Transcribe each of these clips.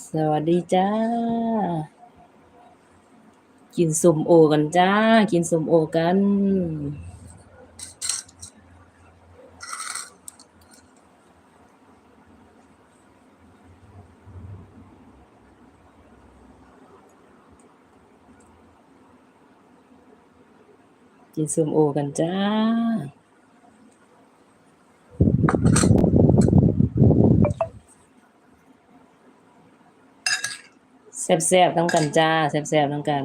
สวัสดีจ้า กินส้มโอกันจ้า กินส้มโอกัน กินส้มโอกันจ้า แซ่บๆต้องกันจ้าแซ่บๆต้องกัน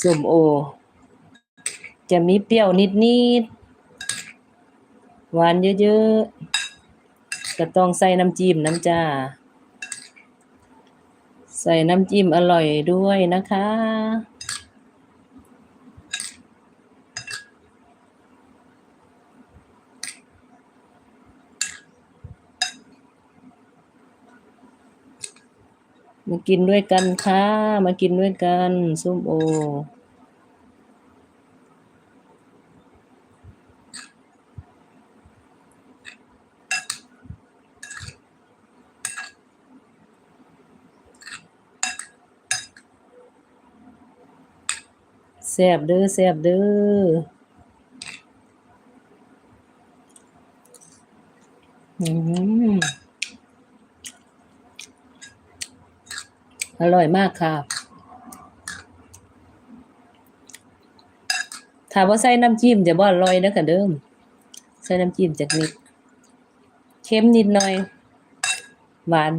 ส้มโอ จะมีเปรี้ยวนิดๆหวานเยอะๆก็ต้องใส่น้ำจิ้มน้ำจ้า ใส่น้ำจิ้มอร่อยด้วยนะคะ มากินด้วยกันค่ะ มากินด้วยกันส้มโอ แซ่บเด้อแซ่บเด้ออืม อร่อยมากค่ะถ้าว่าใส่น้ำจิ้มจะบ่อร่อยนะกะเดิม ใส่น้ำจิ้มจากนิดเค็มนิดหน่อย หวาน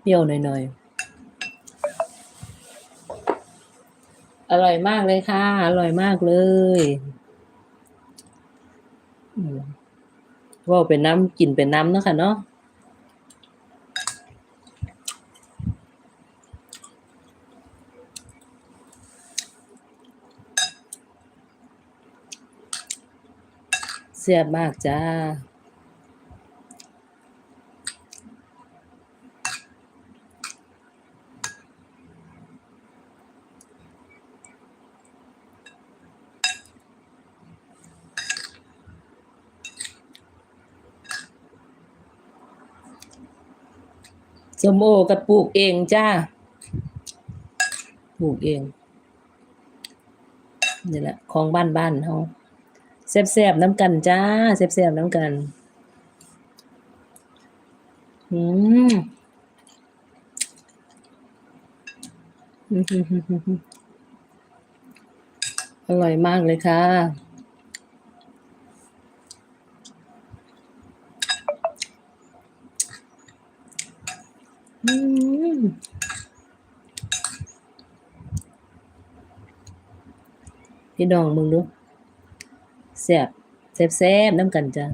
เปรี้ยวหน่อยๆ อร่อยมากเลยค่ะ อร่อยมากเลยว่าเป็นน้ำกินเป็นน้ำเนาะค่ะเนาะ สียบมากจ้าสมโอกับปลูกเองจ้า ปลูกเอง นี่แหละ ของบ้านบ้านเฮา แซ่บๆน้ำกันจ้าแซ่บๆน้ำกันอืมอื้อหืออร่อยมากเลยค่ะอืมพี่น้องมึงดู แซ่บแซ่บแซ่บน้ำกันจ้ะ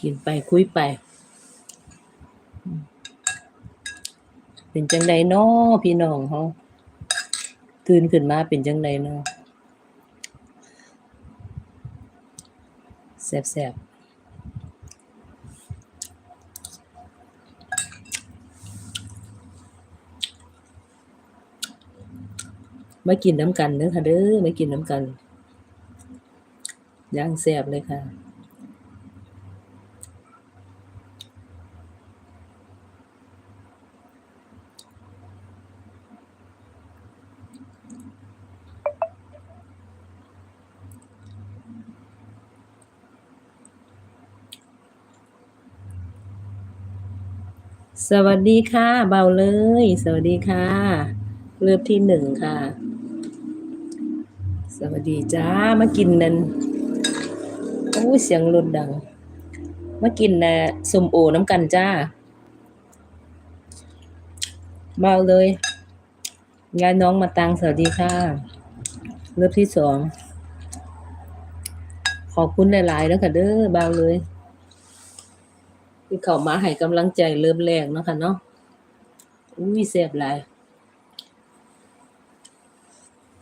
กินไปคุยไป เป็นจังไดน้อพี่น้องเฮาตื่นขึ้นมาเป็นจังไดน้อ แซ่บๆมากินน้ำกันเด้อค่ะเด้อมากินน้ำกัน ย่างแซ่บเลยค่ะ สวัสดีค่ะ เบาเลย สวัสดีค่ะ เลือที่หนึ่งค่ะ สวัสดีจ้ามากินนั่นโอ้เสียงรถดัง มากินนะสมโอน้ำกันจ้า เบาเลยยายน้องมาตังสวัสดีค่ะ เลือที่สองขอบคุณหลายๆแล้วค่ะเด้อเบาเลย ที่เขามาให้กำลังใจเริ่มแรกเนาะค่ะเนาะอุ้ยเสียบหลาย